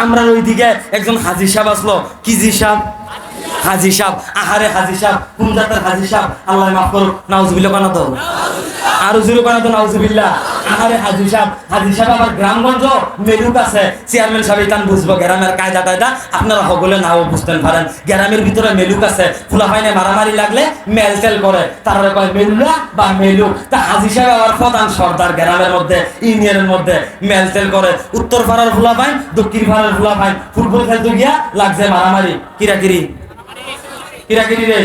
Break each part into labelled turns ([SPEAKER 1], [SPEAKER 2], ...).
[SPEAKER 1] আমরা ওইদিকে একজন হাজির সাহেব আসলো কি জি সাহেব? হাজি সাহেব, আহারে হাজি সাহেব কোন জাতের হাজি সাহেব, আল্লাহ মাফ করুক, নাউজুবিল্লাহ বানাতো। আরও জুরু বানাতো, নাউজুবিল্লাহ। আহারে হাজি সাহেব হাজি সাহেব আবার গ্রামগঞ্জ মেলুক আছে। চেয়ারম্যান সাহেব, ইতান বুঝব, গ্রামের কায়দা কায়দা আপনারা সকলে নাও বুঝতেন পারেন। গ্রামের ভিতরে মেলুক আছে। ফুলা ফাইনে মারামারি লাগলে মেল টেল করে। তারা কয় মেলুলা বা মেলুক তা হাজি সাহেব আবার প্রধান সর্দার গ্রামের মধ্যে, ইউনিয়নের মধ্যে মেল টেল করে। উত্তর পাড়ার ফুলা পাইন দক্ষিণ পাড়ার ফুলা পাইন। ফুটবল খেলতে গিয়া লাগছে মারামারি, কিরাকিরি। কিরাকিরি রে।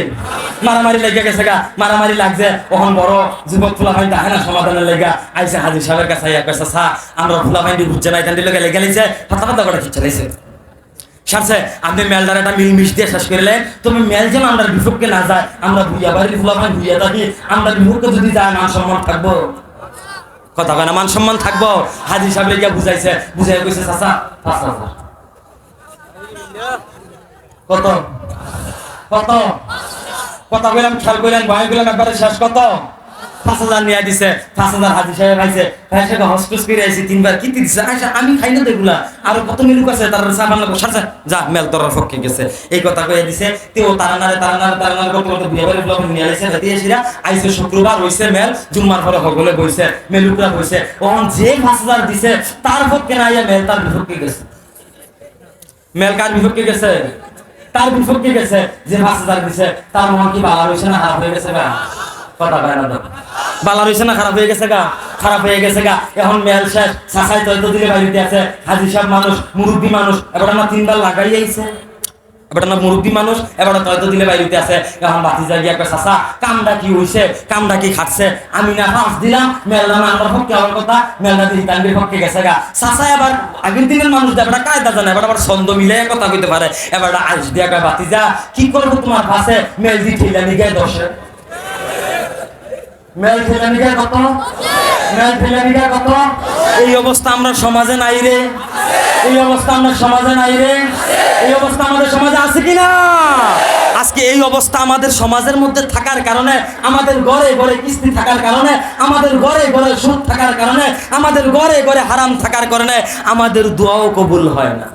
[SPEAKER 1] মারামারি লেগে গেছে গা। মারামারি লাগছে। ওখান বড় যুবক ফুলা ভাই তাহে না সমাধানের লেগা আইসে হাজির সাহেবের কাছে। আইয়া কইছে, সা, আমরা ফুলা ভাই বুঝছে না এখান লেগে লেগে গেছে ফাতা ফাতা করে খিচ্ছে লাইছে সারছে, আপনি মেলদার একটা মিল মিশ দিয়ে শেষ করলেন তুমি মেল যেন আমরা বিপক্ষে না যায়, আমরা ভুইয়া বাড়ির ফুলা ভাই ভুইয়া থাকি। আমরা বিপক্ষে যদি যায়, মান সম্মান থাকব। কথা কয় না, মান সম্মান থাকব। হাজির সাহেব লেগে বুঝাইছে। বুঝাই কইছে, চাচা, পাঁচ হাজার। কত? কত? কথা বললাম, খেয়াল করলেন ভয় করলাম একবারে শেষ কত? ভাই আচ্ছা মেল তোর আইছে শুক্রবার মেল, জুম্মার পরে হগলে বইছে মেলুকরা হইছে ওহন যে পাঁচ হাজার দিছে, তার পক্ষে না আইয়া মেল তার বিপক্ষে গেছে। মেল কার বিপক্ষে গেছে? তার কি গেছে, যে পাঁচ হাজার দিছে তার মন কি বালা রয়েছে না খারাপ হয়ে গেছে গা? কথা কয় না। বালা রয়েছে না খারাপ হয়ে গেছে গা? খারাপ হয়ে গেছে গা? এখন মেল শেষ, সাসাই তৈত দিলে বাড়িতে আছে। হাজি সাহেব মানুষ, মুরব্বী মানুষ, এবার আমার তিনবার লাগাই আইছে। এবার মুরব্বী মানুষ এবার তয়তো দিলে বাড়িতে আছে। এখন বাতি জাগিয়ে একটা চাষা কামটা কি হইছে? কামটা কি খাটছে? আমি না পাঁচ দিলাম মেলটা না পক্ষে আমার কথা দিয়ে তান্ডির পক্ষে গেছে গা। চাষা এবার আগের দিনের মানুষ এবার কায়দা জানে এবার আবার ছন্দ মিলে কথা কইতে পারে। এবার আইস দিয়া কয় বাতি যা, কি করব তোমার পাশে? মেল দি ঠেলা নিগে দশে মেল ঠেলা মেল ঠেলা নিগে কত? এই অবস্থা আমরা সমাজে নাই রে। এই অবস্থা আমরা সমাজে নাই রে। এই অবস্থা আমাদের সমাজে আছে কি না আজকে এই অবস্থা আমাদের সমাজের মধ্যে থাকার কারণে, আমাদের ঘরে ঘরে কিস্তি থাকার কারণে, আমাদের ঘরে ঘরে সুদ থাকার কারণে, আমাদের ঘরে ঘরে হারাম থাকার কারণে আমাদের দোয়াও কবুল হয় না।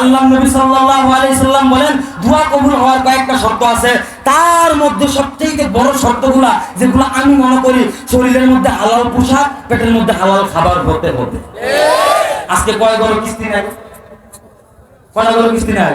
[SPEAKER 1] আল্লাহ নবী সাল্লাল্লাহু আলাইহি সাল্লাম বলেন, দোয়া কবুল হওয়ার কয়েকটা শর্ত আছে। তার মধ্যে সবচেয়ে বড় শর্তগুলা, যেগুলো আমি মনে করি শরীরের মধ্যে হালাল পোশাক, পেটের মধ্যে হালাল খাবার হতে আজকে কয় বড় কিস্তি নাই কয় বড় কিস্তি নাই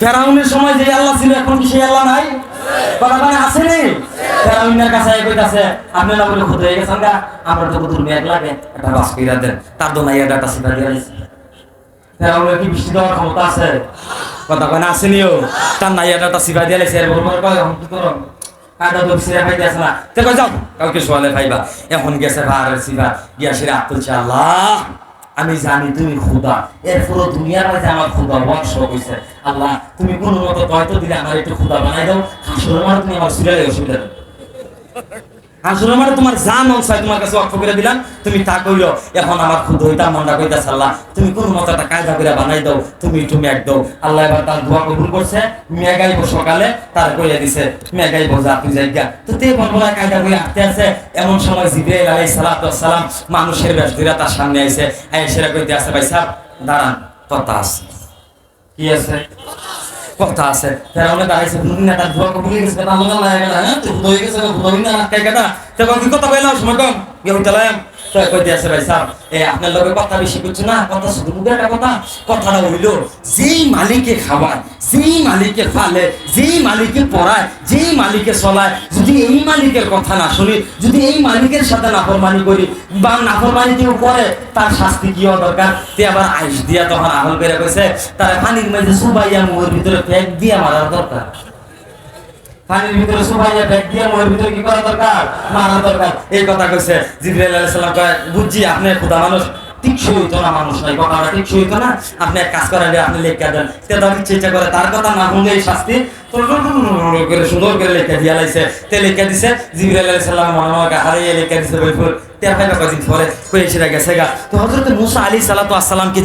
[SPEAKER 1] ফেরাউনের সময় যে আল্লাহ ছিল, এখন কি সেই আল্লাহ নাই? কথা আছে নেই ফেরাউনের কাছে এক কইতাছে, আপনি না বলে হয়ে গেছেন গা, আমরা তো কুতুর মেঘ লাগে, একটা বাস কইরা দেন। তার দোনাইয়া ডাটা সিধা দিয়ে দিছে। ফেরাউনের কি বৃষ্টি দেওয়ার ক্ষমতা আছে? কথা কয় না আসেনিও তার নাই ডাটা সিধা দিয়ে লাইছে এর বলবার কয়, এখন কি করো? কাদা তো সিরা খাইতে আসে না। তে কয়, যাও, কাউকে সোয়ালে খাইবা। এখন গেছে ভার সিবা গিয়া সিরা আল্লাহ। আমি জানি তুমি খুদা। এর পুরো দুনিয়ার মাঝে আমার খুদা বংশ হয়েছে আল্লাহ, তুমি কোনো মতো কয়তো দিলে আমার একটু খুদা বানাই দাও। হাসুর আমার তুমি আমার সিরিয়ালে অসুবিধা আমার তোমার যা মন চাই তোমার কাছে অক্ষ করে দিলাম, তুমি তা কইলো এখন আমার খুদ আল্লাহ, তুমি কোন মতো একটা কায়দা করে বানাই দাও, তুমি একটু মেঘ দাও। আল্লাহ এবার তার দোয়া কবুল করছে মেঘাইব সকালে, তার কইয়া দিছে মেঘাইব যা তুই তো তে কায়দা করে আছে, এমন সময় জিব্রাইল আলাইহিস সালাতু সালাম মানুষের বেশ ধরে তার সামনে আইছে আইসেরা কইতে আছে, ভাই সাহেব, দাঁড়ান, কথা আছে। কি আছে? কথা আছে। ফেরাউনে দাঁড়াইছে না তার ধোয়া হয়ে গেছে আল্লাহ আল্লাহ হ্যাঁ তো হয়ে গেছে বুঝি না আটকাই কাটা তখন কি কথা কইলাম সময় কম? ইয়ে চালাম তো কই দিয়েছে ভাই সাহেব। এই আপনার লগে কথা বেশি করছে না, কথা শুধু মুখে একটা কথা, কথাটা হইল যেই মালিকে খাওয়ায় যেই মালিকে ফালে যেই মালিকে পড়ায় যেই মালিকে চলায়, যদি এই মালিকের কথা না শুনি, যদি এই মালিকের সাথে নাফরমানি করি, বা নাফরমানি কেউ করে, তার শাস্তি কি হওয়া দরকার? তে আবার আইস দিয়া তখন আহল করে কইছে, তার পানির মাঝে সুবাইয়া মুখের ভিতরে ফেক দিয়া মারার দরকার। পানির ভিতরে সুবাইয়া ব্যাগ দিয়ে মোহের ভিতরে কি করা দরকার? মারা দরকার। এই কথা কইছে জিব্রাইল আলাইহিস সালাম কয়, বুঝছি আপনি খোদা মানুষ হইতো না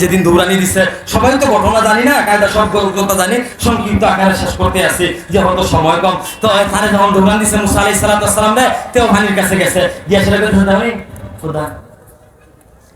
[SPEAKER 1] যেদিন দৌড়ানি দিছে, সবাই তো ঘটনা জানি না, কায়দা সব কথা জানি, সংক্ষিপ্ত আকারে শেষ করতে আসি, যে হয়তো সময় কম। তো এখানে যখন দৌড়ান দিছে মুসা আলি সালাতু আসসালাম রে তেও ভানির কাছে গেছে। গিয়ে সেটা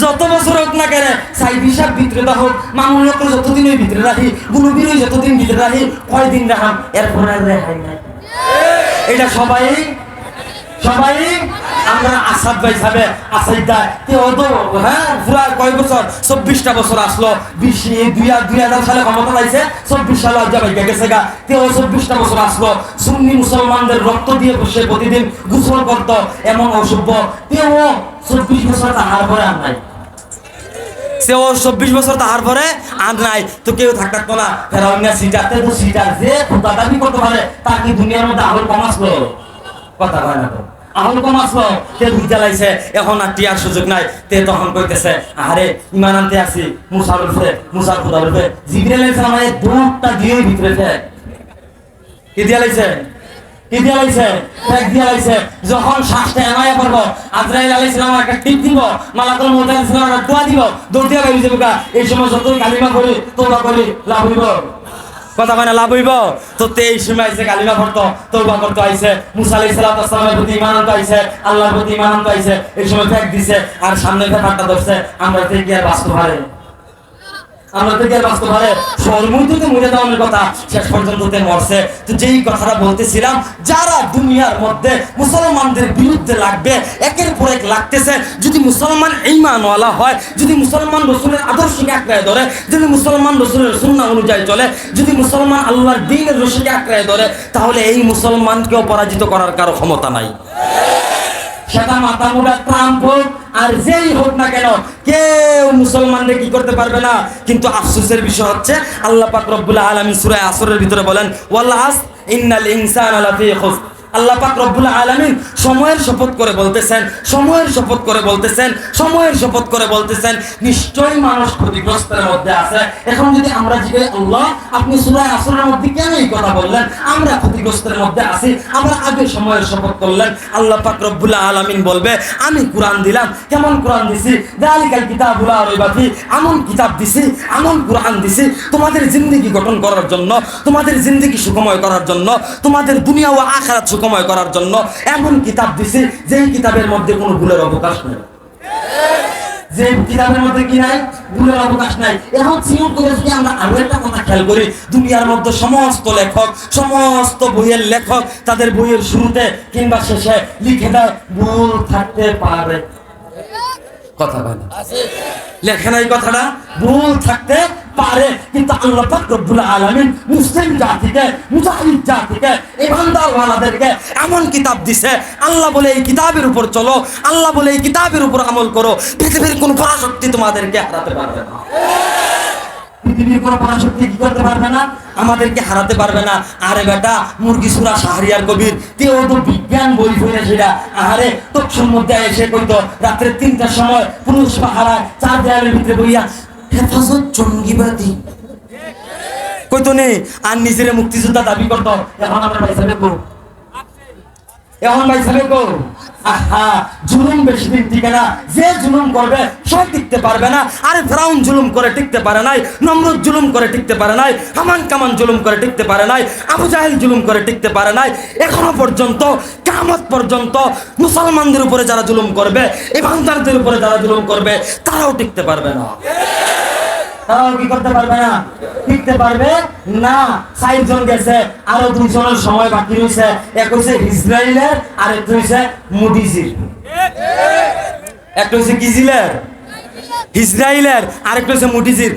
[SPEAKER 1] যত বছর হোক না কেন সাইড হিসাব ভিতরে রাখো মামুন লোক যতদিন ওই ভিতরে রাখি গুনুবির ওই যতদিন ভিতরে রাখি কয়দিন রাখাম এরপর আর রেহাই নাই। এটা সবাই সবাই, আমরা আসাদ ভাই সাহেব, আসাদ দা তে অত হ্যাঁ পুরা কয় বছর? চব্বিশটা বছর আসলো, বিশ দুই দুই হাজার সালে ক্ষমতা লাইছে চব্বিশ সালে আজ ভাই গেছে গা, তে ও চব্বিশটা বছর আসলো। সুন্নি মুসলমানদের রক্ত দিয়ে বসে প্রতিদিন গোসল করত, এমন অসভ্য, তে ও চব্বিশ বছর তাহার পরে আর নাই। সে ও চব্বিশ বছর তাহার পরে আর নাই। তো কেউ থাকতো না। ফেরাউন না সিটাতে তো সিটার যে খোদা দাবি করতে পারে, তার কি দুনিয়ার মধ্যে আহল কম কথা হয় না তো। আহল কম আসলো তে দুধ জ্বালাইছে? এখন আর টিয়ার সুযোগ নাই। তে তখন কইতেছে আরে ইমান আনতে আসি। মুসার উপরে, মুসার খোদা উপরে। জিবরিল আলাইহিস সালাম দুধটা দিয়ে ভিতরে কি দিয়া লাইছে কি দিয়া লাইছে? দিয়া লাইছে। যখন শ্বাসটা এমায়া আজরাইল সালাম একটা টিপ দিব, মালাকুল সালাম একটা দোয়া দিব, দৌড় দিয়া এই সময় যত কালিমা তোবা লাভ হইব। কথা মানে লাভ হইব? তো এই সময় আইছে, কালিমা পড়তো, তওবা করতে আইছে, মুসা আলাইহিস সালামের প্রতি ঈমান আনতে আইছে, আল্লাহর প্রতি ঈমান আনতে এই সময় দিছে, আর সামনে ফেকারটা ধরছে, আমরা থেকে আর বাস্তব হারে মুসলমান অনুযায়ী চলে, যদি মুসলমান আল্লাহর দিনের রশিকে আঁকড়ায় ধরে, তাহলে এই মুসলমানকেও পরাজিত করার কারও ক্ষমতা নাই। সেটা মাথা মোটা ট্রাম্প হোক আর যেই হোক না কেন, কেউ মুসলমানদের কি করতে পারবে না? কিন্তু আফসোসের বিষয় হচ্ছে, আল্লাহ পাক রব্বুল আলামিন সূরা আসরের ভিতরে বলেন ওয়াল্লাহ ইন্নাল ইনসানা লাফি খুসর। আল্লাহ পাক রব্বুল আলামিন সময়ের শপথ করে বলতেছেন, সময়ের শপথ করে বলতেছেন, সময়ের শপথ করে বলতেছেন, নিশ্চয়ই মানুষ ক্ষতিগ্রস্তের মধ্যে আছে। এখন যদি আমরা জিজ্ঞেস আল্লাহ, আপনি সূরা আসরের মধ্যে কেন এই কথা বললেন? আমরা ক্ষতিগ্রস্তের মধ্যে আছি, আমরা আগে সময়ের শপথ করলেন। আল্লাহ পাক রব্বুল আলামিন বলবে, আমি কোরআন দিলাম, কেমন কোরআন দিছি? দালিকাল কিতাবুল আরাইবাফি এমন কিতাব দিছি এমন কোরআন দিছি। তোমাদের জিন্দগি গঠন করার জন্য, তোমাদের জিন্দগি সুখময় করার জন্য, তোমাদের দুনিয়া ও আখিরাত সুখময় করার জন্য এমন কিতাব দিছি যেই কিতাবের মধ্যে কোনো ভুলের অবকাশ নেই। যে কিতাবের মধ্যে কি নাই? ভুলের অবকাশ নাই। এখন করে যদি আমরা আরও একটা কথা খেয়াল করি দুনিয়ার মধ্যে সমস্ত লেখক সমস্ত বইয়ের লেখক তাদের বইয়ের শুরুতে কিংবা শেষে লিখে দেয় ভুল থাকতে পারে। কথা বলে লেখে নাই কথাটা ভুল থাকতে পারে কিন্তু আল্লাহ পাক রব্বুল আলামিন মুসলিম জাতিকে, মুজাহিদ জাতিকে ইমানদারওয়ালাদেরকে এমন কিতাব দিছে, আল্লাহ বলে এই কিতাবের উপর চলো, আল্লাহ বলে এই কিতাবের উপর আমল করো, পৃথিবীর কোনো পরাশক্তি তোমাদেরকে হারাতে পারবে না। পৃথিবীর কোনো পরাশক্তি কি করতে পারবে না? আমাদেরকে হারাতে পারবে না। আরে বেটা, মুরগি সুরা শাহরিয়ার কবির কেউ তো বিজ্ঞান বই সেটা আহারে তৎসর মধ্যে এসে কইতো, রাত্রে তিনটার সময় পুরুষ পাহারায় চার দেয়ালের ভিতরে বইয়া হেফাজত জঙ্গিবাদী। কইতো নে আর নিজের মুক্তিযোদ্ধা দাবি করতো। এখন আমরা কো এখন ভাই সাহেব কো আহা, জুলুম বেশি দিন টিকে না। যে জুলুম করবে, সে টিকতে পারবে না। আরে ফেরাউন জুলুম করে টিকতে পারে নাই, নমরুদ জুলুম করে টিকতে পারে নাই, হামান কামান জুলুম করে টিকতে পারে নাই, আবু জাহেল জুলুম করে টিকতে পারে নাই। এখনও পর্যন্ত কামত পর্যন্ত মুসলমানদের উপরে যারা জুলুম করবে, ইমানদারদের উপরে যারা জুলুম করবে, তারাও টিকতে পারবে না। তারাও কি করতে পারবে না? টিকতে পারবে? না। ষাট জন গেছে, আরও দুজনের সময় বাকি রয়েছে। এক ইসরায়েলের আর একটা হচ্ছে মুডিজির একটা কিজিলের আরেকটা হচ্ছে মুটিজির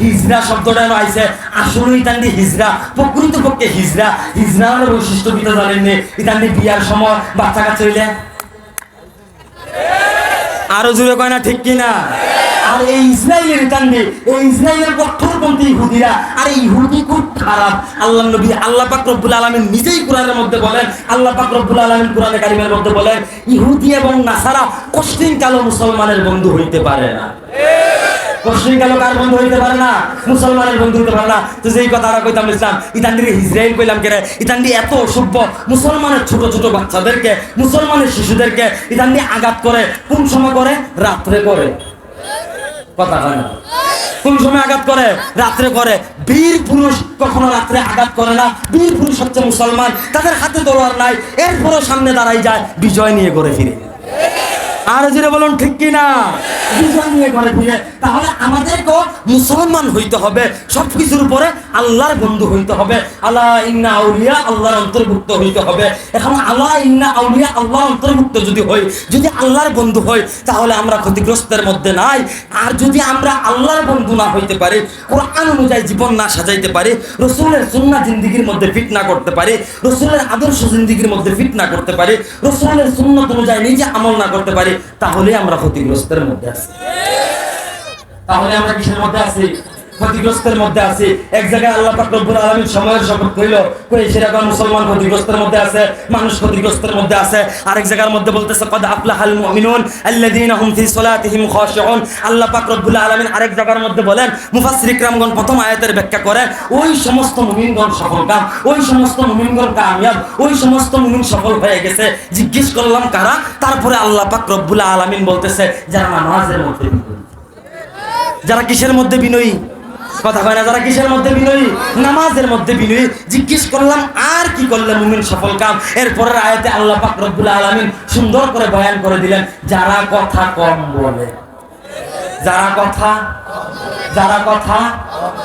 [SPEAKER 1] হিজরা শব্দটা ইতান্দি হিজরা, প্রকৃত পক্ষে হিজরা। হিজরার বৈশিষ্ট্য কিতা জানেন নি ইতান্দি বিয়ার সময় বাচ্চা কাচ্চা হইলে? আরও জুড়ে কয় না, ঠিক কিনা? আর এই ইসরায়েলের ইতান্দি এই ইসরায়েলের কঠোরপন্থী ইহুদিরা, আর এই ইহুদি খুব খারাপ। আল্লাহ নবী, আল্লাহ পাক রব্বুল নিজেই কোরআনের মধ্যে বলেন, আল্লাহ পাক রব্বুল আলামিন কোরআনে কারিমের মধ্যে বলেন, ইহুদি এবং নাসারা কষ্টিন কালো মুসলমানের বন্ধু হইতে পারে না। কার বন্ধু হইতে পারে না? মুসলমানের বন্ধু হইতে পারে না। তো যেই কইতাম ইসলাম ইসরায়েল কইলাম এত অসভ্য, মুসলমানের ছোট ছোট বাচ্চাদেরকে, মুসলমানের শিশুদেরকে ইতান্দি আঘাত করে, কোন সময় করে? রাত্রে করে। কথা হয় না। কোন সময় আঘাত করে? রাত্রে করে। বীর পুরুষ কখনো রাত্রে আঘাত করে না। বীর পুরুষ হচ্ছে মুসলমান। তাদের হাতে তলোয়ার নাই। এরপরও সামনে দাঁড়াই যায়, বিজয় নিয়ে করে ফিরে। আর জুড়ে বলুন, ঠিক কি না বিজয় নিয়ে ঘরে ফিরে তাহলে আমাদেরকেও মুসলমান হইতে হবে। সব কিছুর উপরে আল্লাহর বন্ধু হইতে হবে। আল্লাহ ইন্না আউলিয়া আল্লাহর অন্তর্ভুক্ত হইতে হবে। এখন আল্লাহ ইন্না আউলিয়া আল্লাহর অন্তর্ভুক্ত যদি হই, যদি আল্লাহর বন্ধু হই, তাহলে আমরা ক্ষতিগ্রস্তের মধ্যে নাই। আর যদি আমরা আল্লাহর বন্ধু না হইতে পারি, কোরআন অনুযায়ী জীবন না সাজাইতে পারি, রসুলের সুন্না জিন্দিগির মধ্যে ফিট না করতে পারি, রসুলের আদর্শ জিন্দিগির মধ্যে ফিট না করতে পারি, রসুলের সুন্নত অনুযায়ী নিজে আমল না করতে পারি তাহলে আমরা ক্ষতিগ্রস্তের মধ্যে আছি। তাহলে আমরা কিসের মধ্যে আছি? ক্ষতিগ্রস্তের মধ্যে আছি। এক জায়গায় আল্লাহ পাক রব্বুল আলামিন সময়ের শপথ কইল কই সেরকম মুসলমান ক্ষতিগ্রস্তের মধ্যে আছে, মানুষ ক্ষতিগ্রস্তের মধ্যে আছে। আরেক জায়গার মধ্যে বলতেছে, কদ আফলাহাল মুমিনুন আল্লাযীনা হুম ফি সলাতিহিম খাশিউন। আল্লাহ পাক রব্বুল আলামিন আরেক জায়গার মধ্যে বলেন মুফাসসির ইকরামগণ প্রথম আয়াতের ব্যাখ্যা করেন ওই সমস্ত মুমিনগণ সফলকাম ওই সমস্ত মুমিনগণ কামিয়াব? ওই সমস্ত মুমিন সফল হয়ে গেছে? জিজ্ঞেস করলাম, কারা? তারপরে আল্লাহ পাক রব্বুল আলামিন বলতেছে, যারা নামাজের মধ্যে। যারা কিসের মধ্যে বিনয়ী? কথা কয় না, যারা কিসের মধ্যে বিনয়ী? নামাজের মধ্যে বিনয়ী। জিজ্ঞেস করলাম, আর কি করলে মুমিন সফল কাম? এরপরের আয়াতে আল্লাহ পাক রব্বুল আলামিন সুন্দর করে বয়ান করে দিলেন, যারা কথা কম বলে। যারা কথা যারা কথা,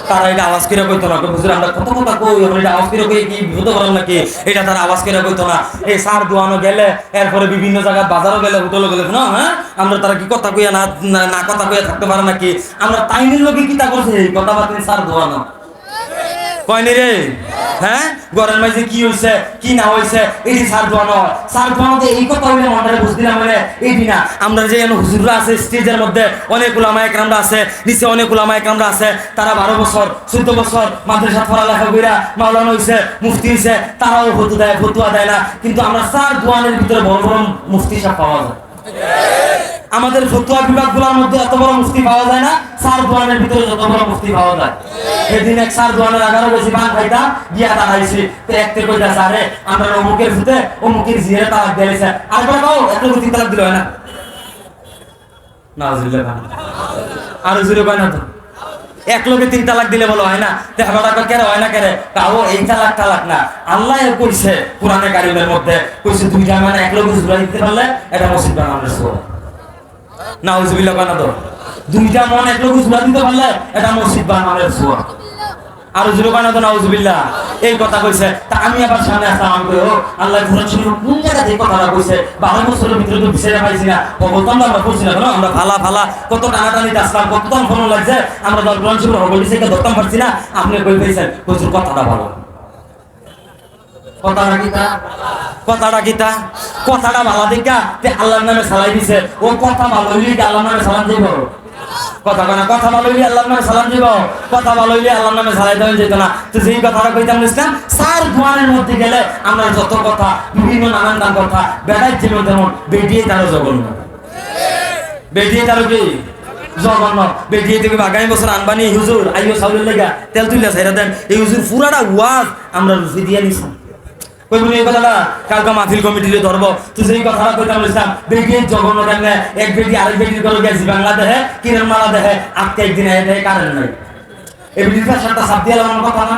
[SPEAKER 1] তারা এটা আওয়াজ করে কইতো না। হুজুর, আমরা কত কথা কই? আমরা এটা আওয়াজ করে কই? কি বিপদ করেন নাকি? এটা তারা আওয়াজ করে কইতো না। এই সার দোয়ানো গেলে, এরপরে বিভিন্ন জায়গায় বাজারও গেলে, হোটেলও গেলে, না হ্যাঁ? আমরা তারা কি কথা কইয়া না, না- কথা কইয়া থাকতে পারে নাকি? আমরা তাইনের লোকে কি তা করছে? এই কথা বাতিল সার দোয়ানো। কয়নি রে? হ্যাঁ? গরের মাঝে কি হইছে? কি না হইছে? এটি সার দোয়ানো। সার দোয়ানোতে এই কথা হইলে মনটারে বুঝদিলাম মানে এইটি না আমরা যে হুজুররা আছে, স্টেজের মধ্যে অনেক উলামা একরামরা আছে, নিচে অনেক উলামা একরামরা আছে, তারা বারো বছর, চোদ্দ বছর মাদ্রাসা পড়ালেখা কইরা মাওলানা হইছে, মুফতি হইছে, তারাও ফতু দেয়, ফতুয়া দেয় না। কিন্তু আমরা সার দোয়ানের ভিতরে বড় বড় মুফতি সাহেব পাওয়া যায়। আমাদের ফতুয়া বিভাগগুলোর মধ্যে এত বড় মুফতি পাওয়া যায় না সার দোয়ানের ভিতরে যত বড় মুফতি পাওয়া যায়। সেদিন এক সার দোয়ানের এগারো বেশি পান খাইতা, গিয়া দাঁড়াইছি। তো একতে কইতা সারে আমরা অমুকের ফুতে অমুকের জিয়ে তালাক দিয়েছে আর বলে কাও, এত তিন তালাক দিল না? আর জুড়ে পায় না তো। এক লোকে তিন তালাক দিলে বলো, হয় না? দেখাটা কেন হয় না কেন কাও এই তালাক তালাক না। আল্লাহ কইছে কোরআনে কারিমের মধ্যে, কইছে দুইটা মানে এক লোকে জুড়ে দিতে পারলে, এটা মসজিদ বানানোর সোয়া দাও দুইটা মন দিতে পারলে এটা মসজিদ বানানোর ছোঁয়া। আর এই কথা কইছে, তা আমি আবার সামনে আল্লাহ ঘুরে ছিল কোন কথাটা কইছে? বছরের ভিতরে তো পাইছি না। না আমরা করছি না আমরা ফালা ফালা, কত আসলাম কত ফোন লাগছে। আমরা গ্রহণ ছিল হবলি ধরতাম পারছি না। আপনি কই পেয়েছেন কইছেন কথাটা ভালো। কথাটা কিতা কথাটা কিতা কথাটা ভালো দেখা তে আল্লাহর নামে সালাই দিছে। ও কথা ভালো হইলে আল্লাহর নামে সালাম দিব? কথা কয় না, কথা ভালো হইলে আল্লাহর নামে সালাম দিব? কথা ভালো হইলে আল্লাহর নামে সালাই দেওয়া যেত না। তো যেই কথাটা কইতাম ইসলাম সার দোয়ানের মধ্যে গেলে আমরা যত কথা, বিভিন্ন নানান নাম কথা বেড়াই যেমন তেমন বেরিয়ে তারও জঘন্য। বেটিয়ে তারও কি? জঘন্য। বেরিয়ে থেকে আগামী বছর আনবানি, হুজুর আইও চাউলের লেগা তেল তুইলা ছাইরা দেন। এই হুজুর পুরাটা ওয়াজ আমরা রুচি দিয়ে নিছি। কই বলি, এই কথাটা কালকে মাহফিল কমিটিতে ধরবো তুই সেই কথাটা কইতাম বলছিলাম বেটির জঘন্য এক বেটি আরেক বেটির করে গেছি বাংলাদেশে কিরণ মালা দেখে আজকে একদিন দেখে নাই। এই বেটির সাতটা সাপ দিয়ে আমার কথা না?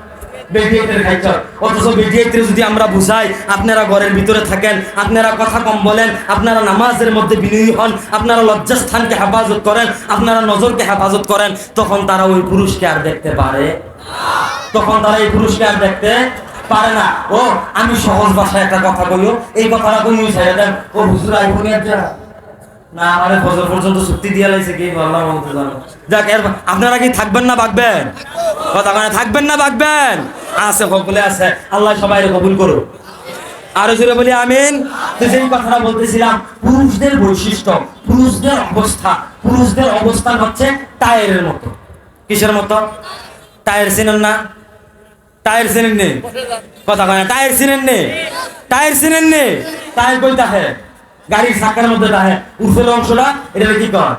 [SPEAKER 1] লজ্জাস্থানকে হেফাজত করেন, আপনারা নজরকে হেফাজত করেন, তখন তারা ওই পুরুষকে আর দেখতে পারে তখন তারা এই পুরুষকে আর দেখতে পারে না। ও, আমি সহজ ভাষায় একটা কথা বলিও এই কথাটা কই ছেড়ে দেন। ও, হুজুর, আইফোন না আমারে ফজর পর্যন্ত চুক্তি দিয়ে লাইছে কি বললাম বলতে জানো। যাক এর আপনারা কি থাকবেন না বাগবেন? কথা মানে থাকবেন না বাগবেন? আছে সকলে আছে। আল্লাহ সবাই কবুল করো আরও জোরে বলি আমিন। তো যেই কথাটা বলতেছিলাম পুরুষদের বৈশিষ্ট্য পুরুষদের অবস্থা পুরুষদের অবস্থান হচ্ছে টায়ারের মতো। কিসের মতো? টায়ার চিনেন না? টায়ার চিনেন নে কথা কয় টায়ার চিনেন নে টায়ার চিনেন নে টায়ার কই তাহে গাড়ির চাকার মধ্যে তাহে উপরের অংশটা, এটা কি কয়?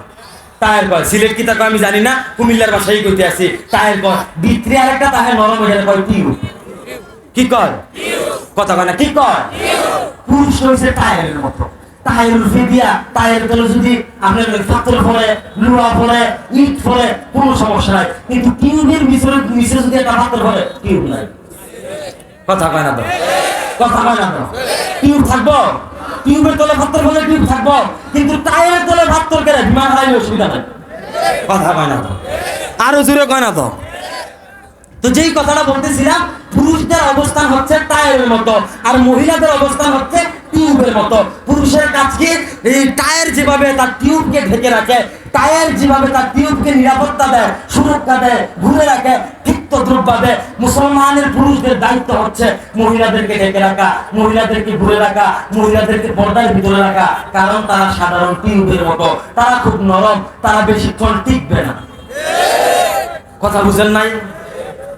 [SPEAKER 1] টায়ার কয়। সিলেট কি তা কয় আমি জানি না, কুমিল্লার ভাষাই কইতে আছি টায়ার কয়, ভিতরে আরেকটা তাহে নরম কয়, কি কয়? কথা কয় না, কি পুরুষ হয়েছে টায়ারের মতো। টায়ার দিয়া টায়ার তলে যদি আপনার পাথর ফলে লোহা ফলে ইট ফলে কোনো সমস্যা নাই। কিন্তু টিউবের ভিতরে, নিচে যদি একটা পাথর ফলে টিউব নাই। কথা কয় না তো? কথা কয় না তো? থাকব? টিউবের তলে পাথর ফলে টিউব থাকব। কিন্তু টায়ারের তলে পাথর কেন? বিমান হারাইলে অসুবিধা নাই। কথা কয় না তো? আরও জোরে কয় না তো? তো যেই কথাটা বলতেছিলাম, পুরুষদের অবস্থান হচ্ছে টায়ারের মতো, আর মহিলাদের অবস্থান হচ্ছে টিউবের মতো। পুরুষের কাজকে এই টায়ার যেভাবে তার টিউবকে ঢেকে রাখে, টায়ার যেভাবে তার টিউবকে নিরাপত্তা দেয়, সুরক্ষা দেয়, ঘুরে রাখে তদ্রুপভাবে মুসলমানের পুরুষদের দায়িত্ব হচ্ছে মহিলাদেরকে রাখা, মহিলাদেরকে ঘুরে রাখা, মহিলাদেরকে পর্দার ভিতরে রাখা। কারণ তারা সাধারণ টিউবের মতো। তারা খুব নরম, তারা টিকবে না। কথা বুঝেন নাই?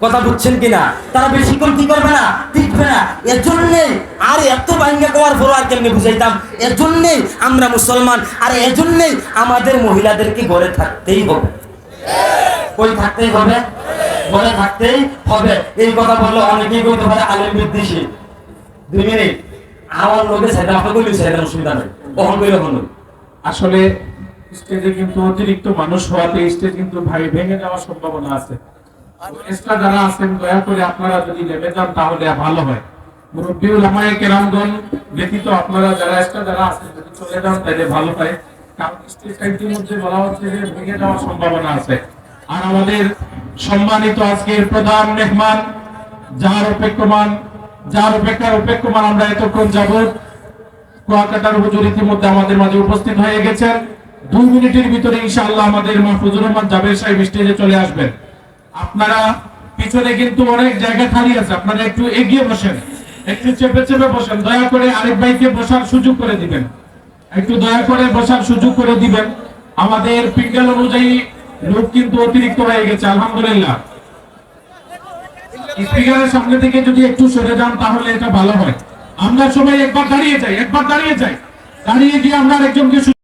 [SPEAKER 1] কথা বুঝছেন কিনা? তারা বেশিক্ষণ কি করবে না? টিকবে না। এর জন্যেই আর এত ভাঙ্গা করার পর আর কেমনি বুঝাইতাম? এর জন্যেই আমরা মুসলমান, আর এর জন্যেই আমাদের মহিলাদেরকে ঘরে থাকতেই হবে। কই থাকতেই হবে ঘরে থাকতেই হবে। এই কথা বললে অনেকেই বলতে পারে আলেম বিদ্বেষী। দুই মিনিট। আমার লোকে সেটা আপনাকে বলি সেটা অসুবিধা নেই। কখন কইলে কখন
[SPEAKER 2] আসলে স্টেজে কিন্তু অতিরিক্ত মানুষ হওয়াতে স্টেজ কিন্তু ভাই ভেঙে যাওয়ার সম্ভাবনা আছে। এক্সট্রা যারা আছেন, দয়া করে আপনারা যদি নেমে যান, তাহলে ভালো হয়। মুরব্বীউল আমায় কেরামগণ ব্যতীত আপনারা যারা এক্সট্রা যারা আছেন, যদি চলে যান, তাহলে ভালো হয়। কারণ আমাদের মাঝে উপস্থিত হয়ে গেছেন। দুই মিনিটের ভিতরে ইনশাআল্লাহ আমাদের মাহফুজুর রহমান জাবের সাহেব স্টেজে চলে আসবেন। আপনারা পিছনে কিন্তু অনেক জায়গা খালি আছে, আপনারা একটু এগিয়ে বসেন, একটু চেপে চেপে বসেন। দয়া করে আরেক ভাইকে বসার সুযোগ করে দিবেন। একটু দয়া করে বসার সুযোগ করে দিবেন। আমাদের পিঙ্গেল অনুযায়ী লোক কিন্তু অতিরিক্ত হয়ে গেছে, আলহামদুলিল্লাহ। স্পিকারের সামনে থেকে যদি একটু সরে যান, তাহলে এটা ভালো হয়। আমরা সবাই একবার দাঁড়িয়ে যাই, একবার দাঁড়িয়ে যাই। দাঁড়িয়ে গিয়ে আমরা আরেকজনকে